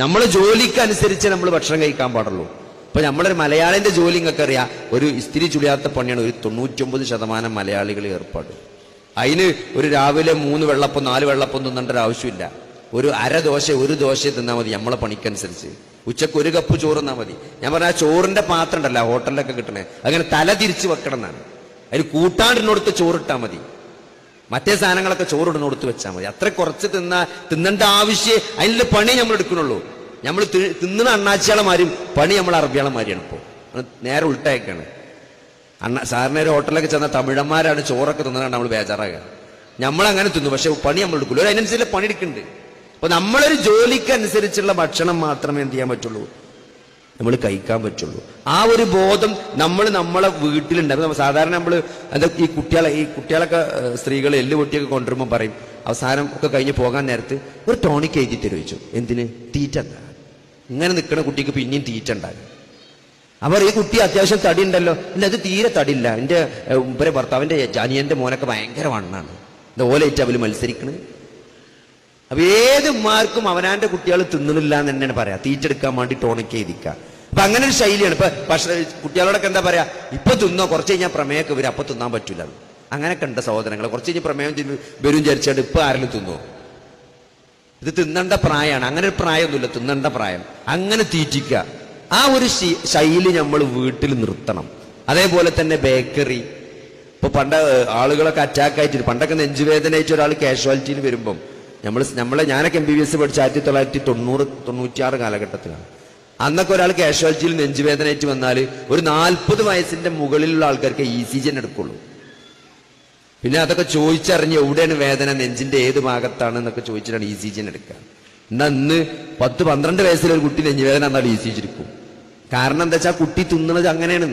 നമ്മൾ ജോലിക്കനുസരിച്ച് നമ്മൾ ഭക്ഷണം കഴിക്കാൻ പാടുള്ളൂ. ഇപ്പൊ നമ്മളൊരു മലയാളിന്റെ ജോലി നിങ്ങൾക്ക് അറിയാം ഒരു ഇസ്തിരി ചുളിയാത്ത പണിയാണ് ഒരു തൊണ്ണൂറ്റൊമ്പത് ശതമാനം മലയാളികൾ ഏർപ്പാട്. അതിന് ഒരു രാവിലെ മൂന്ന് വെള്ളപ്പം നാല് വെള്ളപ്പം തിന്നേണ്ട ഒരു ആവശ്യമില്ല. ഒരു അര ദോശ ഒരു ദോശ തിന്നാൽ മതി നമ്മളെ പണിക്കനുസരിച്ച്. ഉച്ചയ്ക്ക് ഒരു കപ്പ് ചോറ് തന്നാൽ മതി. ഞാൻ പറഞ്ഞ ആ ചോറിന്റെ പാത്രം ഉണ്ടല്ലോ ഹോട്ടലിലൊക്കെ കിട്ടണേ. അങ്ങനെ തല തിരിച്ച് വെക്കണം എന്നാണ് അതിന് കൂട്ടാണ്ടിനോടുത്ത് ചോറിട്ടാൽ മതി. മറ്റേ സാധനങ്ങളൊക്കെ ചോറിടുന്ന കൊടുത്ത് വെച്ചാൽ മതി. അത്ര കുറച്ച് തിന്ന തിന്നേണ്ട ആവശ്യം അതിന്റെ പണി നമ്മൾ എടുക്കണുള്ളൂ നമ്മൾ തിന്നുന്ന അണ്ണാച്ചിയാളമാരും പണി നമ്മൾ അറബിയാളമാരിയാണ് ഇപ്പോൾ നേരെ ഉൾട്ടയൊക്കെയാണ് അണ്ണ സാറിന് ഒരു ഹോട്ടലിലൊക്കെ ചെന്ന തമിഴന്മാരാണ് ചോറൊക്കെ തിന്നതാണ് നമ്മൾ ബേജാറാകുക നമ്മൾ അങ്ങനെ തിന്നു പക്ഷെ പണി നമ്മൾ എടുക്കില്ല അതിനനുസരിച്ച് പണി എടുക്കുന്നുണ്ട്. അപ്പൊ നമ്മളൊരു ജോലിക്ക് അനുസരിച്ചുള്ള ഭക്ഷണം മാത്രമേ എന്ത് ചെയ്യാൻ പറ്റുള്ളൂ. നമ്മൾ കഴിക്കാൻ പറ്റുള്ളൂ. ആ ഒരു ബോധം നമ്മൾ നമ്മളെ വീട്ടിലുണ്ടാകും സാധാരണ നമ്മൾ എന്താ ഈ കുട്ടികളെ ഈ കുട്ടികളൊക്കെ സ്ത്രീകൾ എല്ല് പൊട്ടിയൊക്കെ കൊണ്ടുവരുമ്പോൾ പറയും. അവസാനം ഒക്കെ കഴിഞ്ഞ് പോകാൻ നേരത്ത് ഒരു ടോണിക് എഴുതി തരുമോ ചോദിച്ചു. എന്തിന്? തീറ്റ ഇങ്ങനെ നിൽക്കുന്ന കുട്ടിക്ക് പിന്നെയും തീറ്റ ഉണ്ടാകും. അവർ ഈ കുട്ടി അത്യാവശ്യം തടി ഉണ്ടല്ലോ ഇല്ല അത് തീരെ തടിയില്ല. എന്റെ ഉപരെ ഭർത്താവിന്റെ ജാനിയന്റെ മോനൊക്കെ ഭയങ്കര വണ്ണാണ്. ഇത് ഓലേറ്റ് അവർ മത്സരിക്കണ്. അപ്പൊ ഏത് മാർക്കും അവനാന്റെ കുട്ടികൾ തിന്നണില്ല എന്ന് തന്നെയാണ് പറയാം. തീറ്റെടുക്കാൻ വേണ്ടി ടോണിക്ക് എഴുതിക്കുക അപ്പൊ അങ്ങനെ ഒരു ശൈലിയാണ്. ഇപ്പൊ പക്ഷേ കുട്ടികളോടൊക്കെ എന്താ പറയാ ഇപ്പൊ തിന്നോ കുറച്ച് കഴിഞ്ഞാൽ പ്രമേയമൊക്കെ വരും. അപ്പൊ തിന്നാൻ പറ്റൂല. അങ്ങനെയൊക്കെ ഉണ്ട് സഹോദരങ്ങൾ കുറച്ച് കഴിഞ്ഞ് പ്രമേയം വരും വിചാരിച്ചാണ്ട് ഇപ്പൊ ആരെങ്കിലും തിന്നോ? ഇത് തിന്നണ്ട പ്രായമാണ് അങ്ങനെ ഒരു പ്രായമൊന്നുമില്ല. തിന്നണ്ട പ്രായം. അങ്ങനെ തീറ്റിക്ക. ആ ഒരു ശൈലി നമ്മൾ വീട്ടിൽ നിർത്തണം. അതേപോലെ തന്നെ ബേക്കറി. ഇപ്പൊ പണ്ട് ആളുകളൊക്കെ അറ്റാക്ക് ആയിട്ട് പണ്ടൊക്കെ നെഞ്ചുവേദന ആയിട്ട് ഒരാൾ കാഷ്വാലിറ്റിയിൽ വരുമ്പം നമ്മൾ നമ്മളെ ഞാനൊക്കെ എം ബി ബി എസ് പഠിച്ച ആയിരത്തി തൊള്ളായിരത്തി തൊണ്ണൂറ് തൊണ്ണൂറ്റിയാറ് കാലഘട്ടത്തിലാണ്. അന്നൊക്കെ ഒരാൾ കാഷ്വാലിറ്റിയിൽ നെഞ്ചുവേദന ആയിട്ട് വന്നാൽ ഒരു നാൽപ്പത് വയസ്സിന്റെ മുകളിലുള്ള ആൾക്കാർക്ക് ഇ സി ജി എടുക്കുള്ളൂ. പിന്നെ അതൊക്കെ ചോദിച്ചറിഞ്ഞ് എവിടെയാണ് വേദന? നെഞ്ചിന്റെ ഏത് ഭാഗത്താണ് എന്നൊക്കെ ചോദിച്ചിട്ടാണ് ഇ സി ജി എടുക്കുക. എന്നാ ഇന്ന് പത്ത് പന്ത്രണ്ട് വയസ്സിലെ ഒരു കുട്ടി നെഞ്ചുവേദന എന്നാൽ ഇ സി ജി എടുക്കും. കാരണം എന്താ വെച്ചാൽ കുട്ടി തിന്നണത് അങ്ങനെയാണ്.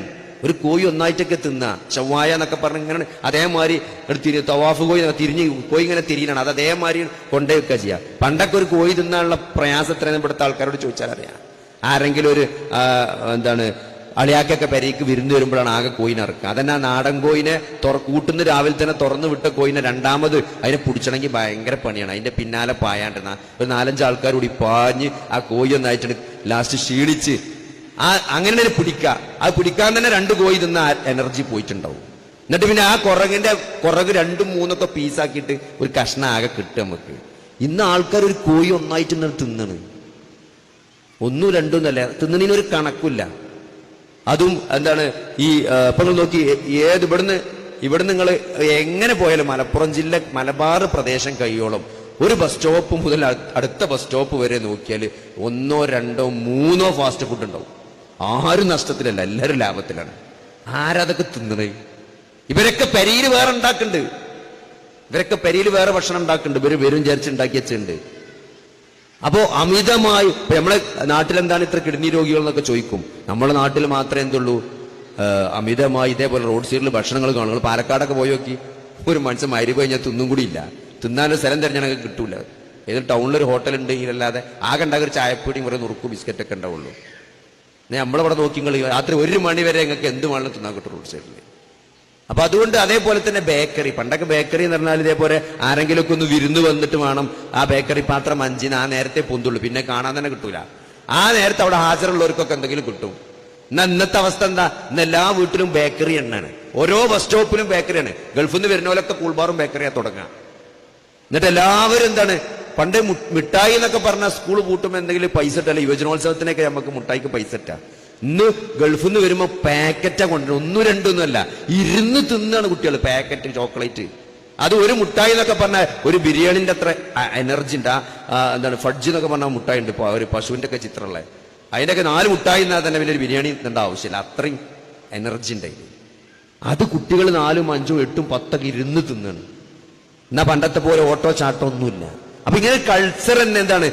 ഒരു കോഴി ഒന്നായിട്ടൊക്കെ തിന്ന. ചൊവ്വായ എന്നൊക്കെ പറഞ്ഞ് ഇങ്ങനെ അതേമാതിരി തിരി തവാഫ് കോഴി തിരിഞ്ഞ് കോഴി ഇങ്ങനെ തിരിയണം അത് അതേമാതിരി കൊണ്ടേ വെക്കുക ചെയ്യുക പണ്ടൊക്കെ ഒരു കോഴി തിന്നാനുള്ള പ്രയാസത്തിനെ ഇവിടുത്തെ ആൾക്കാരോട് ചോദിച്ചാൽ അറിയാം. ആരെങ്കിലും ഒരു എന്താണ് അളിയാക്കൊക്കെ പെരയ്ക്ക് വിരുന്ന് വരുമ്പോഴാണ് ആകെ കോയിനെ ഇറക്കുക. അതന്നെ ആ നാടൻ കോയിനെ തുറ കൂട്ടുന്ന രാവിലെ തന്നെ തുറന്നു വിട്ട കോയിനെ രണ്ടാമത് അതിനെ പിടിച്ചണമെങ്കിൽ ഭയങ്കര പണിയാണ്. അതിന്റെ പിന്നാലെ പായാണ്ട് ഒരു നാലഞ്ച് ആൾക്കാർ കൂടി പാഞ്ഞ് ആ കോയി ഒന്നായിട്ട് ലാസ്റ്റ് ക്ഷീണിച്ച് ആ അങ്ങനെ തന്നെ പിടിക്കുക. അത് പിടിക്കാൻ തന്നെ രണ്ട് കോയി തിന്ന എനർജി പോയിട്ടുണ്ടാവും. എന്നിട്ട് പിന്നെ ആ കുറകിന്റെ കുറക് രണ്ടും മൂന്നൊക്കെ പീസാക്കിയിട്ട് ഒരു കഷ്ണം ആകെ കിട്ടും നമുക്ക്. ഇന്ന് ആൾക്കാർ ഒരു കോയി ഒന്നായിട്ട് ഇങ്ങനെ തിന്നണ്. ഒന്നും രണ്ടും എന്നല്ല. തിന്നണിനൊരു കണക്കില്ല അതും എന്താണ് ഈ ഇപ്പൊ നോക്കി ഏത് ഇവിടുന്ന് ഇവിടെ നിങ്ങൾ എങ്ങനെ പോയാലും മലപ്പുറം ജില്ല മലബാർ പ്രദേശം കഴിയോളം ഒരു ബസ് സ്റ്റോപ്പ് മുതൽ അടുത്ത ബസ് സ്റ്റോപ്പ് വരെ നോക്കിയാൽ ഒന്നോ രണ്ടോ മൂന്നോ ഫാസ്റ്റ് ഫുഡ് ഉണ്ടാവും. ആരും നഷ്ടത്തിലല്ല എല്ലാവരും ലാഭത്തിലാണ്. ആരതൊക്കെ തിന്നണേ? ഇവരൊക്കെ പെരിയിൽ വേറെ ഉണ്ടാക്കുന്നുണ്ട്. ഇവരൊക്കെ പെരിയിൽ വേറെ ഭക്ഷണം ഉണ്ടാക്കുന്നുണ്ട്. ഇവർ വരും ചേർച്ച് ഉണ്ടാക്കി വെച്ചിട്ടുണ്ട് അപ്പോ അമിതമായി നമ്മളെ നാട്ടിലെന്താണ് ഇത്ര കിഡ്നി രോഗികൾ എന്നൊക്കെ ചോദിക്കും. നമ്മുടെ നാട്ടിൽ മാത്രമേ എന്തുള്ളൂ? അമിതമായി ഇതേപോലെ റോഡ് സൈഡിൽ ഭക്ഷണങ്ങൾ കാണുക പാലക്കാടൊക്കെ പോയി നോക്കി. ഒരു മനുഷ്യൻ മരി കഴിഞ്ഞാൽ തിന്നും ഇല്ല. തിന്നാനൊരു സ്ഥലം തിരഞ്ഞെടുക്കാൻ കിട്ടൂല. ഏത് ടൗണിലൊരു ഹോട്ടൽ ഉണ്ട് അല്ലാതെ ആകെ ഉണ്ടാകുന്ന ഒരു ചായപ്പൊടിയും കുറെ നുറുക്കും ബിസ്ക്കറ്റ് ഒക്കെ ഉണ്ടാവുള്ളൂ നമ്മളവിടെ നോക്കി രാത്രി ഒരു മണി വരെ നിങ്ങൾക്ക് എന്ത് വേണമെങ്കിലും തിന്നാൻ കിട്ടും റോഡ് സൈഡിൽ അപ്പൊ അതുകൊണ്ട് അതേപോലെ തന്നെ ബേക്കറി പണ്ടൊക്കെ ബേക്കറി എന്ന് പറഞ്ഞാൽ ഇതേപോലെ ആരെങ്കിലുമൊക്കെ ഒന്ന് വിരുന്ന് വന്നിട്ട് വേണം ആ ബേക്കറി പാത്രം അഞ്ചിന് ആ നേരത്തെ പൊന്തുള്ളൂ. പിന്നെ കാണാൻ തന്നെ കിട്ടൂല. ആ നേരത്തെ അവിടെ ഹാജരുള്ളവർക്കൊക്കെ എന്തെങ്കിലും കിട്ടും. എന്നാ ഇന്നത്തെ അവസ്ഥ എന്താ? ഇന്ന് എല്ലാ വീട്ടിലും ബേക്കറി എണ്ണാണ് ഓരോ ബസ് സ്റ്റോപ്പിലും ബേക്കറിയാണ് ഗൾഫിൽ നിന്ന് വരുന്നവരൊക്കെ കൂൾബാറും ബേക്കറിയാ തുടങ്ങുക. എന്നിട്ട് എല്ലാവരും എന്താണ്? പണ്ട് മിഠായി എന്നൊക്കെ പറഞ്ഞാൽ സ്കൂൾ പൂട്ടുമ്പോൾ എന്തെങ്കിലും പൈസ ഇട്ടല്ല യുവജനോത്സവത്തിനൊക്കെ നമുക്ക് മുട്ടായിക്ക് പൈസ ഇട്ടാ. ഇന്ന് ഗൾഫിൽ നിന്ന് വരുമ്പോൾ പാക്കറ്റാ കൊണ്ടുവരുന്നത്. ഒന്നും രണ്ടൊന്നുമല്ല ഇരുന്ന് തിന്നാണ് കുട്ടികൾ പാക്കറ്റ് ചോക്ലേറ്റ്. അത് ഒരു മുട്ടായി എന്നൊക്കെ പറഞ്ഞാൽ ഒരു ബിരിയാണിന്റെ അത്ര എനർജി ഉണ്ട്. എന്താണ് ഫഡ്ജ് എന്നൊക്കെ പറഞ്ഞാൽ മുട്ടായി ഉണ്ട്. ഇപ്പോൾ ഒരു പശുവിന്റെ ഒക്കെ ചിത്രമുള്ള. അതിന്റെയൊക്കെ നാല് മുട്ടായി എന്നാൽ തന്നെ വലിയൊരു ബിരിയാണി തിന്നേണ്ട ആവശ്യമില്ല. അത്രയും എനർജി ഉണ്ട് അത് കുട്ടികൾ നാലും അഞ്ചും എട്ടും പത്തൊക്കെ ഇരുന്ന് തിന്നാണ്. എന്നാൽ പണ്ടത്തെ പോലെ ഓട്ടോ ചാട്ടോ ഒന്നുമില്ല. അപ്പൊ ഇങ്ങനെ കൾച്ചർ തന്നെ എന്താണ്?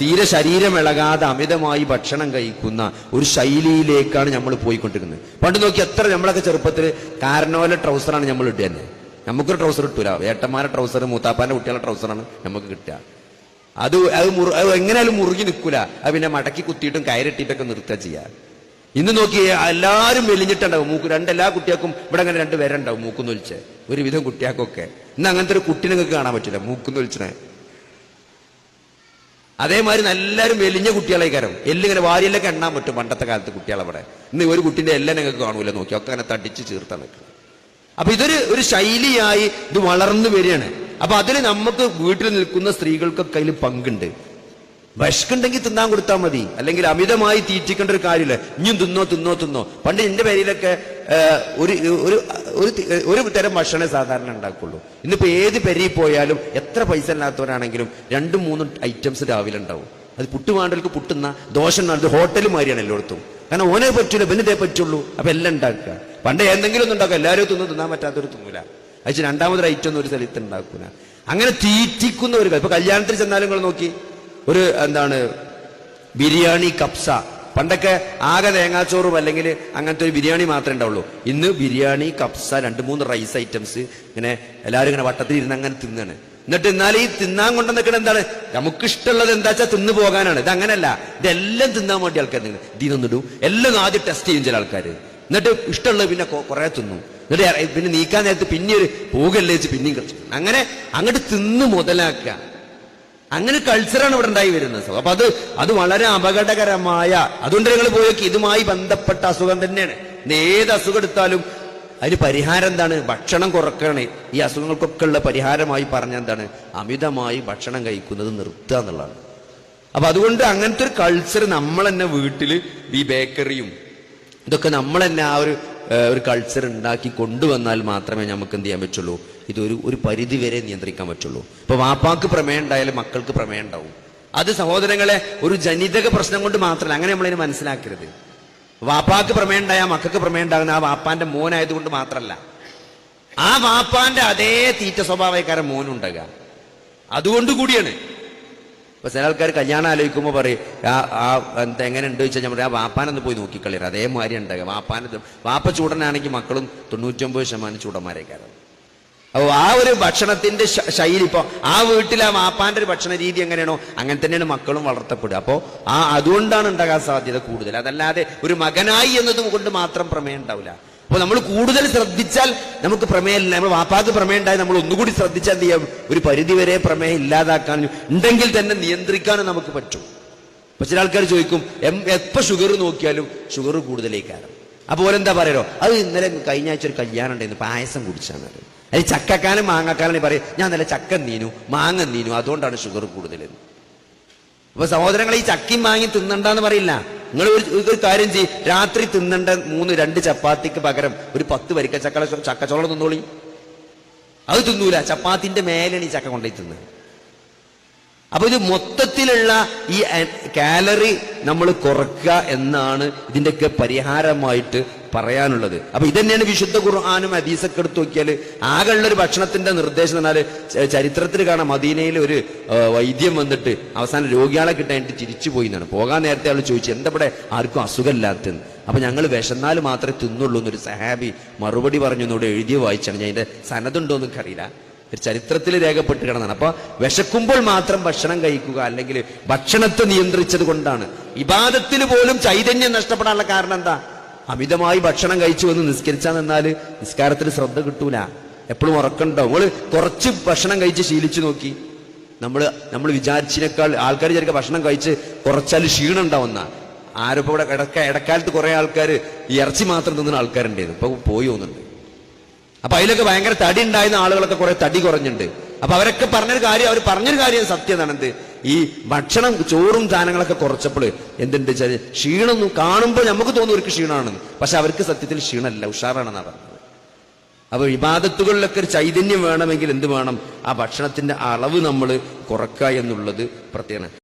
തീരെ ശരീരം ഇളകാതെ അമിതമായി ഭക്ഷണം കഴിക്കുന്ന ഒരു ശൈലിയിലേക്കാണ് നമ്മൾ പോയിക്കൊണ്ടിരിക്കുന്നത് പണ്ട് നോക്കി എത്ര നമ്മളൊക്കെ ചെറുപ്പത്തിൽ കാരണോല ട്രൗസറാണ് നമ്മൾ ഇട്ടു തന്നെ. നമുക്കൊരു ട്രൗസർ കിട്ടൂല ഏട്ടന്മാരെ ട്രൗസർ മൂത്താപ്പാന്റെ കുട്ടികളുടെ ട്രൗസറാണ് നമുക്ക് കിട്ടുക. അത് അത് മുറു എങ്ങനെയാലും മുറുകി നിൽക്കൂല. അത് പിന്നെ മടക്കി കുത്തിയിട്ടും കയറിട്ടിട്ടൊക്കെ നിർത്തുക ചെയ്യുക ഇന്ന് നോക്കി എല്ലാവരും മെലിഞ്ഞിട്ടുണ്ടാവും. മൂക്ക് രണ്ട് എല്ലാ കുട്ടികൾക്കും ഇവിടെ അങ്ങനെ രണ്ട് പേരുണ്ടാവും. മൂക്കുന്ന് ഒലിച്ച്. ഒരുവിധം കുട്ടികൾക്കൊക്കെ. ഇന്ന് അങ്ങനത്തെ ഒരു കുട്ടി നിങ്ങൾക്ക് കാണാൻ പറ്റില്ല. മൂക്കുന്ന് ഒലിച്ചനെ അതേമാതിരി എല്ലാവരും വലിഞ്ഞ കുട്ടികളെ കയറും എല്ലിങ്ങനെ വാരിയിലൊക്കെ എണ്ണാൻ പറ്റും പണ്ടത്തെ കാലത്ത് കുട്ടികളെ അവിടെ ഇന്ന് ഒരു കുട്ടിന്റെ എല്ലാം ഞങ്ങൾക്ക് കാണൂല നോക്കി. ഒക്കെ അങ്ങനെ തടിച്ച് ചീർത്ത നിൽക്കും. അപ്പൊ ഇതൊരു ഒരു ശൈലിയായി ഇത് വളർന്നു വരികയാണ്. അപ്പൊ അതിൽ നമുക്ക് വീട്ടിൽ നിൽക്കുന്ന സ്ത്രീകൾക്കൊക്കെ അതിൽ പങ്കുണ്ട്. വിശക്കുണ്ടെങ്കിൽ തിന്നാൻ കൊടുത്താൽ മതി. അല്ലെങ്കിൽ അമിതമായി തീറ്റിക്കേണ്ട ഒരു കാര്യമില്ല. ഇനിയും തിന്നോ തിന്നോ തിന്നോ. പണ്ട് എന്റെ പേരിലൊക്കെ ഒരു ഒരു ഒരു തരം ഭക്ഷണേ സാധാരണ ഉണ്ടാക്കുള്ളൂ. ഇന്നിപ്പോ ഏത് പെരിയിൽ പോയാലും എത്ര പൈസ ഇല്ലാത്തവരാണെങ്കിലും രണ്ടും മൂന്നും ഐറ്റംസ് രാവിലെ ഉണ്ടാവും. അത് പുട്ടുമാണ്ടൽക്ക് പുട്ടുന്ന ദോശ ഉണ്ടാകുന്നത് ഹോട്ടൽ മാതിരിയാണ് എല്ലായിടത്തും. കാരണം ഓനെ പറ്റൂല പിന്നെ പറ്റുള്ളൂ. അപ്പൊ എല്ലാം ഉണ്ടാക്കുക. പണ്ട് എന്തെങ്കിലും ഒന്നും ഉണ്ടാക്കുക. എല്ലാവരും തിന്നും തിന്നാൻ പറ്റാത്തൊരു തിന്നൂല. അയച്ച് രണ്ടാമതൊരു ഐറ്റം ഒന്നും ഒരു സ്ഥലത്ത് ഉണ്ടാക്കൂല. അങ്ങനെ തീറ്റിക്കുന്ന ഒരു ഇപ്പൊ കല്യാണത്തിൽ ചെന്നാലും നിങ്ങൾ നോക്കി. ഒരു എന്താണ് ബിരിയാണി കപ്സ പണ്ടൊക്കെ ആകെ തേങ്ങാച്ചോറും അല്ലെങ്കിൽ അങ്ങനത്തെ ഒരു ബിരിയാണി മാത്രമേ ഉണ്ടാവുള്ളൂ. ഇന്ന് ബിരിയാണി കപ്സ രണ്ട് മൂന്ന് റൈസ് ഐറ്റംസ് ഇങ്ങനെ എല്ലാവരും ഇങ്ങനെ വട്ടത്തിൽ ഇരുന്ന് അങ്ങനെ തിന്നാണ്. എന്നിട്ട് എന്നാൽ ഈ തിന്നാൻ കൊണ്ടു നിൽക്കണ എന്താണ്? നമുക്ക് ഇഷ്ടമുള്ളത് എന്താ വെച്ചാൽ തിന്നു പോകാനാണ്. ഇത് അങ്ങനല്ല ഇതെല്ലാം തിന്നാൻ വേണ്ടി ആൾക്കാർ ഇതിനൊന്നിടും എല്ലാം ആദ്യം ടെസ്റ്റ് ചെയ്യും ചില ആൾക്കാർ എന്നിട്ട് ഇഷ്ടമുള്ളത് പിന്നെ കുറെ തിന്നു. എന്നിട്ട് പിന്നെ നീക്കാൻ നേരത്ത് പിന്നെ ഒരു പോകല്ലേ വെച്ച് പിന്നെയും കളിച്ചു. അങ്ങനെ അങ്ങോട്ട് തിന്ന് മുതലാക്കുക. അങ്ങനെ കൾച്ചറാണ് ഇവിടെ ഉണ്ടായി വരുന്നത്. അപ്പൊ അത് അത് വളരെ അപകടകരമായ അതുകൊണ്ട് നിങ്ങൾ പോയൊക്കെ ഇതുമായി ബന്ധപ്പെട്ട അസുഖം തന്നെയാണ്. ഏത് അസുഖം എടുത്താലും അതിന് പരിഹാരം എന്താണ്? ഭക്ഷണം കുറക്കണേ. ഈ അസുഖങ്ങൾക്കൊക്കെ ഉള്ള പരിഹാരമായി പറഞ്ഞ എന്താണ്? അമിതമായി ഭക്ഷണം കഴിക്കുന്നത് നിർത്തുക എന്നുള്ളതാണ്. അപ്പൊ അതുകൊണ്ട് അങ്ങനത്തെ ഒരു കൾച്ചർ നമ്മൾ തന്നെ വീട്ടിൽ ഈ ബേക്കറിയും ഇതൊക്കെ നമ്മൾ തന്നെ ആ ഒരു ഒരു കൾച്ചർ ഉണ്ടാക്കി കൊണ്ടുവന്നാൽ മാത്രമേ നമുക്ക് എന്ത് ചെയ്യാൻ പറ്റുള്ളൂ? ഇതൊരു ഒരു പരിധി വരെ നിയന്ത്രിക്കാൻ പറ്റുള്ളൂ. ഇപ്പൊ വാപ്പാക്ക് പ്രമേയം ഉണ്ടായാലും മക്കൾക്ക് പ്രമേയം ഉണ്ടാവും. അത് സഹോദരങ്ങളെ ഒരു ജനിതക പ്രശ്നം കൊണ്ട് മാത്രമല്ല അങ്ങനെ നമ്മളതിനെ മനസ്സിലാക്കരുത്. വാപ്പാക്ക് പ്രമേയം ഉണ്ടായാൽ മക്കൾക്ക് പ്രമേയം ഉണ്ടാകുന്ന ആ വാപ്പാന്റെ മോനായതുകൊണ്ട് മാത്രമല്ല. ആ വാപ്പാന്റെ അതേ തീറ്റ സ്വഭാവക്കാരൻ മോനുണ്ടാകുക. അതുകൊണ്ട് കൂടിയാണ്. ഇപ്പൊ ചില ആൾക്കാർ കല്യാണം ആലോചിക്കുമ്പോൾ പറയും ആ ആ എന്താ എങ്ങനെ ഉണ്ട് ചോദിച്ചാൽ പറയും ആ വാപ്പാനൊന്ന് പോയി നോക്കിക്കളയർ അതേമാതിരി ഉണ്ടാകുക വാപ്പാന വാപ്പ ചൂടനാണെങ്കിൽ മക്കളും തൊണ്ണൂറ്റൊമ്പത് ശതമാനം ചൂടന്മാരേക്കാരം. അപ്പോൾ ആ ഒരു ഭക്ഷണത്തിന്റെ ശൈലി ഇപ്പൊ ആ വീട്ടിൽ ആ വാപ്പാന്റെ ഒരു ഭക്ഷണ രീതി എങ്ങനെയാണോ അങ്ങനെ തന്നെയാണ് മക്കളും വളർത്തപ്പെടുക. അപ്പോൾ ആ അതുകൊണ്ടാണ് ഉണ്ടാകാൻ സാധ്യത കൂടുതൽ. അതല്ലാതെ ഒരു മകനായി എന്നതും കൊണ്ട് മാത്രം പ്രമേയം ഉണ്ടാവില്ല. അപ്പോൾ നമ്മൾ കൂടുതൽ ശ്രദ്ധിച്ചാൽ നമുക്ക് പ്രമേയമില്ല. നമ്മൾ വാപ്പാക്ക് പ്രമേയം ഉണ്ടായി നമ്മൾ ഒന്നുകൂടി ശ്രദ്ധിച്ചാൽ എന്ത് ചെയ്യാം? ഒരു പരിധിവരെ പ്രമേയം ഇല്ലാതാക്കാൻ ഉണ്ടെങ്കിൽ തന്നെ നിയന്ത്രിക്കാനും നമുക്ക് പറ്റും. അപ്പൊ ചില ആൾക്കാർ ചോദിക്കും എം- എപ്പോ ഷുഗർ നോക്കിയാലും ഷുഗർ കൂടുതലേക്കാണ് അപ്പോൾ എന്താ പറയലോ അത് ഇന്നലെ കഴിഞ്ഞ ആഴ്ച ഒരു കല്യാണം ഉണ്ടായിരുന്നു പായസം കുടിച്ചാണ് അത് ചക്കക്കാലം മാങ്ങക്കാലം പറയും ഞാൻ നല്ല ചക്ക നീനു മാങ്ങ നീനു അതുകൊണ്ടാണ് ഷുഗർ കൂടുതലെന്ന്. അപ്പൊ സഹോദരങ്ങൾ ഈ ചക്കയും മാങ്ങി തിന്നണ്ടെന്ന് പറയില്ല. നിങ്ങൾ ഒരു കാര്യം ചെയ്യും. രാത്രി തിന്നണ്ട മൂന്ന് രണ്ട് ചപ്പാത്തിക്ക് പകരം ഒരു പത്ത് വരിക്ക ചക്ക ചക്കച്ചോളം തിന്നോളി. അത് തിന്നൂല. ചപ്പാത്തിന്റെ മേലാണ് ഈ ചക്ക കൊണ്ടുപോയി തിന്നത് അപ്പൊ ഇത് മൊത്തത്തിലുള്ള ഈ കാലറി നമ്മൾ കുറക്കുക എന്നാണ് ഇതിന്റെയൊക്കെ പരിഹാരമായിട്ട് പറയാനുള്ളത്. അപ്പൊ ഇതന്നെയാണ് വിശുദ്ധ ഖുർആാനും ഹദീസൊക്കെ എടുത്ത് നോക്കിയാൽ ആകെയുള്ള ഒരു ഭക്ഷണത്തിന്റെ നിർദ്ദേശം എന്ന് പറഞ്ഞാൽ ചരിത്രത്തിൽ കാണാം മദീനയിൽ ഒരു വൈദ്യം വന്നിട്ട് അവസാനം രോഗികളെ കിട്ടാനായിട്ട് ചിരിച്ചു പോയി എന്നാണ്. പോകാൻ നേരത്തെ ആൾ ചോദിച്ചു എന്താ ആർക്കും അസുഖമില്ലാത്തെന്ന് അപ്പൊ ഞങ്ങൾ വിശന്നാൽ മാത്രമേ തിന്നുള്ളൂ എന്നൊരു സഹാബി മറുപടി പറഞ്ഞു എന്നോട് എഴുതി വായിച്ചാണ്. ഞാൻ അതിന്റെ സനതുണ്ടോ എന്നൊക്കെ അറിയില്ല. ഒരു ചരിത്രത്തിൽ രേഖപ്പെട്ട് കിടന്നാണ്. അപ്പൊ വിശക്കുമ്പോൾ മാത്രം ഭക്ഷണം കഴിക്കുക അല്ലെങ്കിൽ ഭക്ഷണത്തെ നിയന്ത്രിച്ചത് കൊണ്ടാണ്. ഇബാദത്തിൽ പോലും ചൈതന്യം നഷ്ടപ്പെടാനുള്ള കാരണം എന്താ? അമിതമായി ഭക്ഷണം കഴിച്ചു വന്ന് നിസ്കരിച്ചാൽ നിന്നാൽ നിസ്കാരത്തിൽ ശ്രദ്ധ കിട്ടൂല. എപ്പോഴും ഉറക്കണ്ടോ നമ്മൾ കുറച്ച് ഭക്ഷണം കഴിച്ച് ശീലിച്ചു നോക്കി. നമ്മൾ നമ്മൾ വിചാരിച്ചതിനേക്കാൾ ആൾക്കാർ വിചാരിക്കുക ഭക്ഷണം കഴിച്ച് കുറച്ചാൽ ക്ഷീണം ഉണ്ടാവുന്ന. ആരിപ്പോ ഇവിടെ ഇടക്ക ഇടക്കാലത്ത് കുറെ ആൾക്കാർ ഇറച്ചി മാത്രം തിന്നുന്ന ആൾക്കാരുണ്ടായിരുന്നു. ഇപ്പൊ പോയി പോകുന്നുണ്ട് അപ്പൊ അതിലൊക്കെ ഭയങ്കര തടി ഉണ്ടായിരുന്ന ആളുകളൊക്കെ കുറെ തടി കുറഞ്ഞിട്ടുണ്ട്. അപ്പൊ അവരൊക്കെ പറഞ്ഞൊരു കാര്യം അവർ പറഞ്ഞൊരു കാര്യം സത്യം എന്താണ് എന്ത് ഈ ഭക്ഷണം ചോറും ധാനങ്ങളൊക്കെ കുറച്ചപ്പോൾ എന്തുണ്ട് വെച്ചാൽ ക്ഷീണം കാണുമ്പോൾ നമുക്ക് തോന്നും അവർക്ക് ക്ഷീണമാണെന്ന്. പക്ഷെ അവർക്ക് സത്യത്തിൽ ക്ഷീണമല്ല ഉഷാറാണെന്നാണ് പറഞ്ഞത്. അപ്പൊ വിവാദത്തുകളിലൊക്കെ ഒരു ചൈതന്യം വേണമെങ്കിൽ എന്ത് വേണം? ആ ഭക്ഷണത്തിന്റെ അളവ് നമ്മൾ കുറക്കുക എന്നുള്ളത് പ്രത്യേകമാണ്.